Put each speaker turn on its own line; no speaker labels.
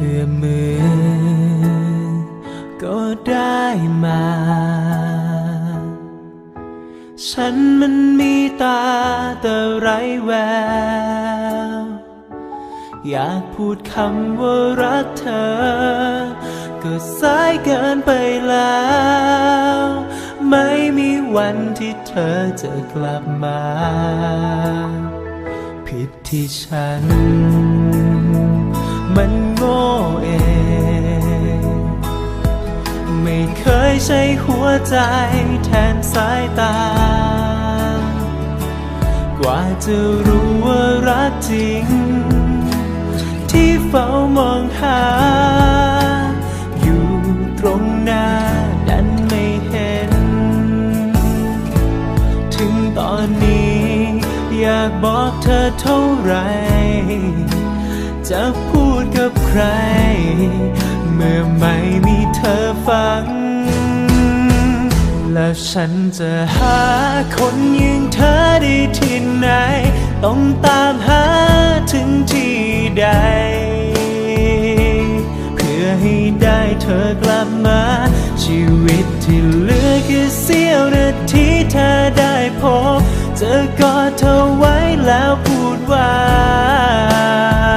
เอื้อมมือ ก็ได้มา ฉันมันมีตาแต่ไรแวว อยากพูดคำว่ารักเธอ ก็สายเกินไปแล้ว ไม่มีวันที่เธอจะกลับมา ผิดที่ฉัน มันโง่ เอง ไม่เคยใช้หัวใจแทนสายตา กว่าจะรู้ว่ารักจริง ที่เฝ้ามองหา อยู่ตรงหน้าดันไม่เห็น ถึงตอนนี้อยากบอกเธอเท่าไรจะพูด กับใคร เมื่อไม่มีเธอฟัง แล้วฉันจะหาคนย่างเธอได้ที่ไหน ต้องตามหาถึงที่ใด เพื่อให้ได้เธอกลับมา ชีวิตที่เหลือแค่เสี้ยวนาทีเธอได้พบ จะกอดเธอไว้แล้วพูดว่า